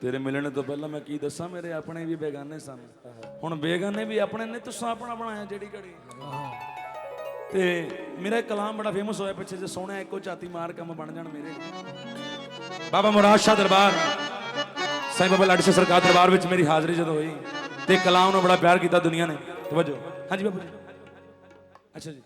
ਤੇਰੇ ਮਿਲਣ ਤੋਂ ਪਹਿਲਾਂ ਮੈਂ ਕੀ ਦੱਸਾਂ? ਮੇਰੇ ਆਪਣੇ ਵੀ ਬੇਗਾਨੇ ਸਨ। ਹੁਣ ਬੇਗਾਨੇ ਵੀ ਆਪਣੇ ਨੇ ਤੁਸੀਂ ਆਪਣਾ ਬਣਾਇਆ ਜਿਹੜੀ ਘੜੀ। ਤੇ ਮੇਰਾ ਕਲਾਮ ਬੜਾ ਫੇਮਸ ਹੋਇਆ ਪਿੱਛੇ ਜੇ ਸੋਹਣਾ ਇੱਕੋ ਝਾਤੀ ਮਾਰ ਕੰਮ ਬਣ ਜਾਣ ਮੇਰੇ। ਬਾਬਾ ਮੁਰਾਦ ਸ਼ਾਹ ਦਰਬਾਰ ਸਾਈਂ ਬਾਬਾ ਲਾਡੀ ਸਰਕਾਰ ਦਰਬਾਰ ਵਿੱਚ ਮੇਰੀ ਹਾਜ਼ਰੀ ਜਦੋਂ ਹੋਈ, ਤੇ ਕਲਾਮ ਨੂੰ ਬੜਾ ਪਿਆਰ ਕੀਤਾ ਦੁਨੀਆ ਨੇ। ਤਵੱਜੋ। ਹਾਂਜੀ ਬਾਬੂ ਜੀ। ਅੱਛਾ ਜੀ।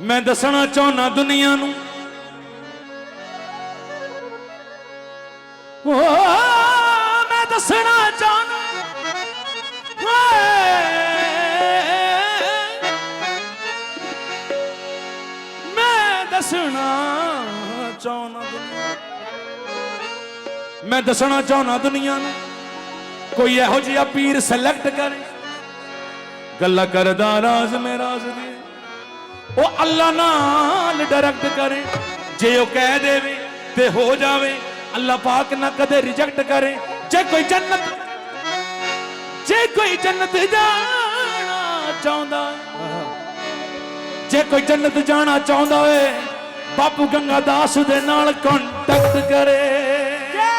ਮੈਂ ਦੱਸਣਾ ਚਾਹੁੰਨਾ ਦੁਨੀਆ ਨੂੰ। ਓ, ਮੈਂ ਦੱਸਣਾ ਚਾਹੁੰਨਾ ਮੈਂ ਦੱਸਣਾ ਚਾਹੁੰਨਾ ਦੁਨੀਆ। ਮੈਂ ਦੱਸਣਾ ਚਾਹੁੰਨਾ ਦੁਨੀਆ ਨੂੰ। ਕੋਈ ਇਹੋ ਜਿਹਾ ਪੀਰ ਸਿਲੈਕਟ ਕਰੇ। ਗੱਲਾਂ ਕਰਦਾ ਰਾਜ਼ ਮੇ ਰਾਜ਼ ਦੀ। ਉਹ ਅੱਲਾ ਨਾਲ ਡਾਇਰੈਕਟ ਕਰੇ। ਜੇ ਉਹ ਕਹਿ ਦੇਵੇ ਤੇ ਹੋ ਜਾਵੇ। ਅੱਲਾ ਪਾਕ ਨਾ ਕਦੇ ਰਿਜੈਕਟ ਕਰੇ। ਜੇ ਕੋਈ ਜੰਨਤ ਜੇ ਕੋਈ ਜੰਨਤ ਜਾਣਾ ਚਾਹੁੰਦਾ ਜੇ ਕੋਈ ਜੰਨਤ ਜਾਣਾ ਚਾਹੁੰਦਾ ਏ ਬਾਪੂ ਗੰਗਾ ਦਾਸ ਦੇ ਨਾਲ ਕੰਟੈਕਟ ਕਰੇ। ਜੇ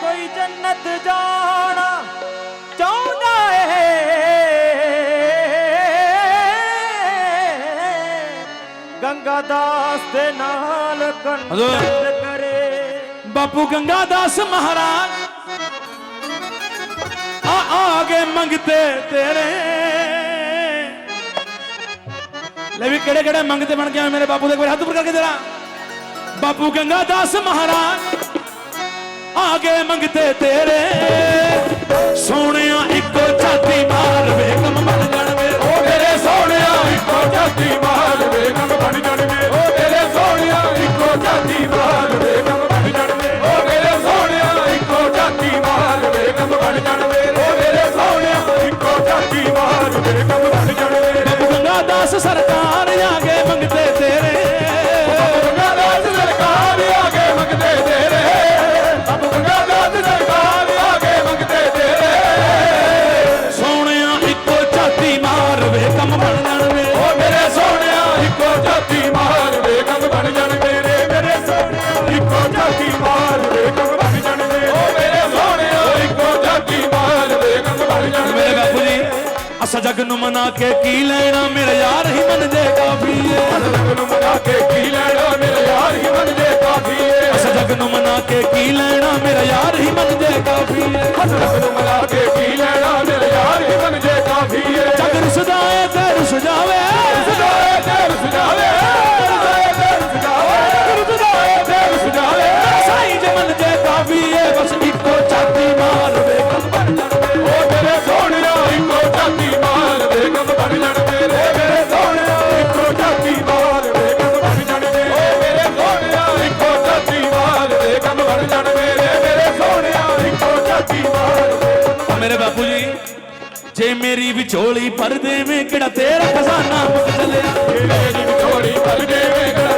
ਕੋਈ ਜੰਨਤ ਜਾ ਗੰਗਾ ਦਾਸ ਦੇ ਨਾਲ ਕੰਟੈਕਟ ਕਰੇ। ਬਾਪੂ ਗੰਗਾ ਦਾਸ ਮਹਾਰਾਜ ਆ ਆਗੇ ਮੰਗਤੇ ਤੇਰੇ। ਲੈ ਵੀ ਕਿਹੜੇ ਕਿਹੜੇ ਮੰਗਤੇ ਬਣ ਗਿਆ ਮੇਰੇ ਬਾਪੂ ਦੇ ਕੋਈ ਹੱਥ ਉੱਪਰ ਕਰਕੇ ਜਰਾ। ਬਾਪੂ ਗੰਗਾ ਦਾਸ ਮਹਾਰਾਜ ਆਗੇ ਮੰਗਤੇ ਤੇਰੇ। ਸੋਹਣਿਆ ਵੇ ਕੰਮ ਬਣ ਜਾਣ ਵੇ। ਓ ਮੇਰੇ ਸੋਹਣਿਆ ਇੱਕੋ ਜਾਤੀ ਮਾਲ ਵੇ ਕੰਮ ਬਣ ਜਾਣਗੇ ਰੇ ਮੇਰੇ ਸੋਹਣਿਆ। ਇੱਕੋ ਜਾਤੀ ਮਾਲ ਵੇ ਕੰਮ ਬਣ ਜਾਣਗੇ ਓ ਮੇਰੇ ਸੋਹਣਿਆ। ਇੱਕੋ ਜਾਤੀ ਮਾਲ ਵੇ ਕੰਮ ਬਣ ਜਾਣਗੇ ਮੇਰੇ ਬਾਪੂ ਜੀ ਅਸਾਂ ਜਗ ਨੂੰ ਮਨਾ ਕੇ ਕੀ ਲੈਣਾ ਮੇਰਾ ਯਾਰ ਹੀ ਮੰਨ ਜੇ ਕਾਫੀ ਏ। ਜਗ ਨੂੰ ਮਨਾ ਕੇ ਕੀ ਲੈਣਾ ਮੇਰੇ ਯਾਰ ਹੀ ਬਣ ਜੇ ਕਾਫੀ ਏ। ਅਸਾਂ ਜਗ ਨੂੰ ਮਨਾ ਕੇ ਕੀ ਲੈਣਾ ਮੇਰਾ ਯਾਰ ਹੀ ਮੰਨ ਜੇ ਕਾਫੀ ਏ। ਜਗ ਨੂੰ ਮਨਾ ਕੇ ਕੀ ਲੈਣਾ ਬਾਪੂ ਜੀ ਜੇ ਮੇਰੀ ਵਿਚੋਲੀ ਭਰ ਦੇਵੇਂ ਕਿਹੜਾ ਤੇਰਾ ਖਜ਼ਾਨਾ ਮੁੱਕ ਚੱਲਿਆ। ਮੇਰੀ ਵਿਛੋੜੀ ਭਰ ਦੇਵੇ ਗੜਾ